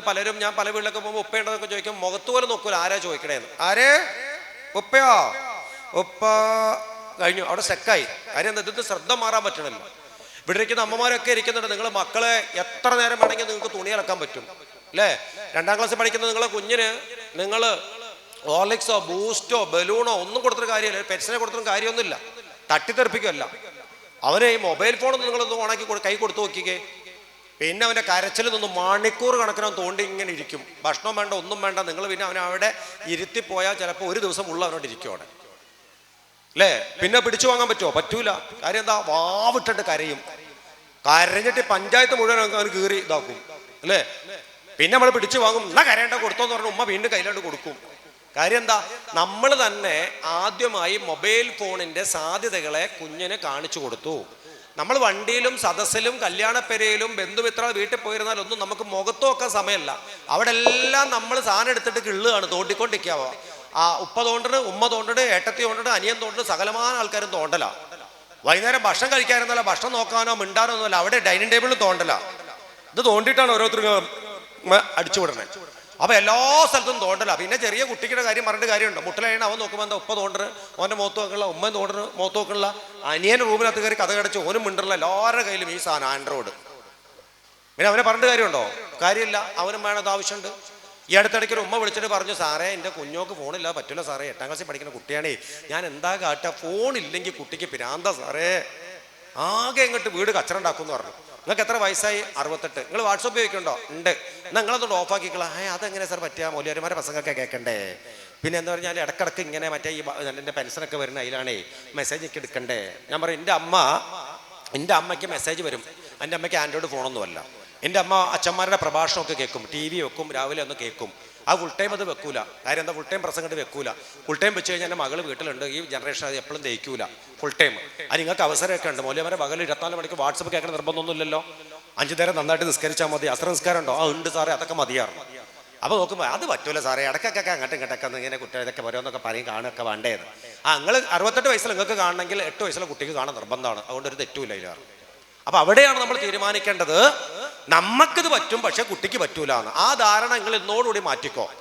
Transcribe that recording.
പലരും ഞാൻ പല വീട്ടിലൊക്കെ പോകുമ്പോൾ ഉപ്പയുണ്ടെന്നൊക്കെ ചോദിക്കും മുഖത്ത് പോലും നോക്കൂല ആരാ ചോദിക്കണേന്ന്? ആരേ? ഉപ്പയോ? ഉപ്പ. കഴിഞ്ഞു അവിടെ സെക്കായി. കാര്യം ഇതിന് ശ്രദ്ധ മാറാൻ പറ്റണല്ലോ. ഇവിടെ ഇരിക്കുന്ന അമ്മമാരൊക്കെ ഇരിക്കുന്നുണ്ട് നിങ്ങൾ മക്കളെ എത്ര നേരം വേണമെങ്കിൽ നിങ്ങൾക്ക് തുണി അലക്കാൻ പറ്റും? അല്ലേ രണ്ടാം ക്ലാസ്സിൽ പഠിക്കുന്ന നിങ്ങളെ കുഞ്ഞിന് നിങ്ങൾ ഹോർലിക്സോ ബൂസ്റ്റോ ബലൂണോ ഒന്നും കൊടുത്തൊരു കാര്യമില്ല. പെറ്റ്സിനെ കൊടുത്തൊരു കാര്യമൊന്നുമില്ല. തട്ടിത്തെറിപ്പിക്കുമല്ല അവനെ ഈ മൊബൈൽ ഫോണൊന്നും നിങ്ങളൊന്ന് ഓണാക്കി കൈ കൊടുത്തു നോക്കിക്കേ. പിന്നെ അവന്റെ കരച്ചിൽ നിന്ന് മണിക്കൂർ കണക്കിനവൻ തോണ്ടി ഇങ്ങനെ ഇരിക്കും. ഭക്ഷണം വേണ്ട ഒന്നും വേണ്ട. നിങ്ങൾ പിന്നെ അവനെ അവിടെ ഇരുത്തിപ്പോയാൽ ചിലപ്പോൾ ഒരു ദിവസം ഉള്ള അവനോട് ഇരിക്കും അവിടെ. അല്ലേ? പിന്നെ പിടിച്ചു വാങ്ങാൻ പറ്റുമോ? പറ്റൂല. കാര്യം എന്താ? വാവിട്ടിട്ട് കരയും. കരഞ്ഞിട്ട് പഞ്ചായത്ത് മുഴുവൻ അവൻ കീറി ഇതാക്കും. അല്ലേ? പിന്നെ നമ്മൾ പിടിച്ചു വാങ്ങും. എന്നാ കരയേണ്ട കൊടുത്തോന്ന് പറഞ്ഞ ഉമ്മ വീണ്ടും കയ്യിലോട്ട് കൊടുക്കും. കാര്യം എന്താ? നമ്മൾ തന്നെ ആദ്യമായി മൊബൈൽ ഫോണിന്റെ സാധ്യതകളെ കുഞ്ഞിന് കാണിച്ചു കൊടുത്തു. നമ്മൾ വണ്ടിയിലും സദസ്സിലും കല്യാണപ്പെരയിലും ബന്ധുമിത്ര വീട്ടിൽ പോയിരുന്നാൽ ഒന്നും നമുക്ക് മുഖത്ത് നോക്കാൻ സമയമല്ല. അവിടെ എല്ലാം നമ്മൾ സാധനം എടുത്തിട്ട് കിള്ളുകയാണ് തോണ്ടിക്കൊണ്ടിരിക്കാവോ? ആ ഉപ്പ തോണ്ടണ് ഉമ്മ തോണ്ടണ് ഏട്ടത്തി തോണ്ടണ് അനിയൻ തോണ്ടണ് സകലമായ ആൾക്കാരും തോണ്ടല. വൈകുന്നേരം ഭക്ഷണം കഴിക്കാനൊന്നുമല്ല ഭക്ഷണം നോക്കാനോ മിണ്ടാനോ ഒന്നുമല്ല അവിടെ ഡൈനിങ് ടേബിളിൽ തോണ്ടല. ഇത് തോണ്ടിയിട്ടാണ് ഓരോരുത്തർ അടിച്ചു അപ്പൊ എല്ലാ സ്ഥലത്തും തോണ്ടല. പിന്നെ ചെറിയ കുട്ടിയുടെ കാര്യം പറഞ്ഞിട്ട് കാര്യമുണ്ട്? മുട്ടലയണ അവൻ നോക്കുമ്പോൾ എന്താ ഉപ്പ തോണ്ടർ ഓന്റെ മുഖത്ത് നോക്കണില്ല ഉമ്മ തോണ്ടണ് മുഖത്ത് നോക്കണില്ല അനിയൻ റൂമിനകത്ത് കയറി കഥ കടച്ച് ഓനും മിണ്ടറില്ല എല്ലാവരുടെ കയ്യിലും ഈ സാധനം ആൻഡ്രോയിഡ്. പിന്നെ അവനെ പറഞ്ഞിട്ട് കാര്യമുണ്ടോ? കാര്യമില്ല. അവനും വേണത് ആവശ്യമുണ്ട്. ഈ അടുത്തിടയ്ക്ക് ഒരു ഉമ്മ വിളിച്ചിട്ട് പറഞ്ഞു സാറേ എന്റെ കുഞ്ഞോക്ക് ഫോണില്ല പറ്റില്ല സാറേ. എട്ടാം ക്ലാസ്സിൽ പഠിക്കുന്ന കുട്ടിയാണേ. ഞാൻ എന്താ കാട്ടുക ഫോണില്ലെങ്കിൽ കുട്ടിക്ക് പിരാന്ത സാറേ. ആകെ ഇങ്ങോട്ട് വീട് എന്ന് പറഞ്ഞു. നിങ്ങൾക്ക് എത്ര വയസ്സായി? അറുപത്തെട്ട്. നിങ്ങൾ വാട്സപ്പ് ഉപയോഗിക്കുന്നുണ്ടോ? ഉണ്ട്. ഓഫ് ഓഫാക്കിക്കളാ. ഏ അതെങ്ങനെ സാർ പറ്റിയ മൂല്യന്മാരെ പ്രസംഗമൊക്കെ കേൾക്കണ്ടേ? പിന്നെ എന്ന് പറഞ്ഞാൽ ഇടക്കിടക്ക് ഇങ്ങനെ മറ്റേ ഈ എന്റെ പെൻഷനൊക്കെ വരുന്ന അതിലാണേ മെസ്സേജ് ഒക്കെ എടുക്കണ്ടേ? ഞാൻ പറയും എന്റെ അമ്മ എന്റെ അമ്മയ്ക്ക് മെസ്സേജ് വരും. എന്റെ അമ്മയ്ക്ക് ആൻഡ്രോയിഡ് ഫോണൊന്നുമല്ല എന്റെ അമ്മ അച്ഛന്മാരുടെ പ്രഭാഷണമൊക്കെ കേൾക്കും ടി വി വെക്കും രാവിലെ ഒന്ന് കേൾക്കും ആ ഫുൾ ടൈം അത് വെക്കൂല. കാര്യം എന്താ ഫുൾ ടൈം പ്രസംഗം വെക്കൂല. ഫുൾ ടൈം വെച്ച് കഴിഞ്ഞാൽ എന്റെ മകൾ വീട്ടിലുണ്ട്. ഈ ജനറേഷൻ അത് എപ്പോഴും ദഹിക്കൂല. ഫുൾ ടൈം അത് നിങ്ങൾക്ക് അവസരമൊക്കെ ഉണ്ട്. മൂല്യവരെ മകൾ ഇരുപത്തിനാല് മണിക്ക് വാട്സപ്പ് കേൾക്കുന്ന നിർബന്ധമൊന്നുമില്ലല്ലോ. അഞ്ചു നേരം നന്നായിട്ട് നിസ്കരിച്ചാൽ മതി. അസ്ത്ര നിസ്കാരം ഉണ്ടോ? ആ ഉണ്ട് സാറേ. അതൊക്കെ മതിയാറും അപ്പോൾ നോക്കുമ്പോൾ അത് പറ്റൂല സാറേ. ഇടക്കൊക്കെ അങ്ങോട്ടും ഇങ്ങോട്ടൊക്കെ ഇങ്ങനെ കുട്ടികൾ ഇതൊക്കെ ഓരോന്നൊക്കെ പറയും കാണുകയൊക്കെ വേണ്ടത്. ആ നിങ്ങൾ അറുപത്തെട്ട് വയസ്സിൽ നിങ്ങൾക്ക് കാണണമെങ്കിൽ എട്ട് വയസ്സിലെ കുട്ടിക്ക് കാണാൻ നിർബന്ധമാണ്. അതുകൊണ്ട് ഒരു തെറ്റുമില്ല അതിലാണ് അപ്പൊ അവിടെയാണ് നമ്മൾ തീരുമാനിക്കേണ്ടത്. നമുക്കിത് പറ്റും പക്ഷെ കുട്ടിക്ക് പറ്റൂല ആ ധാരണ നിങ്ങൾ ഇന്നോടുകൂടി മാറ്റിക്കോ.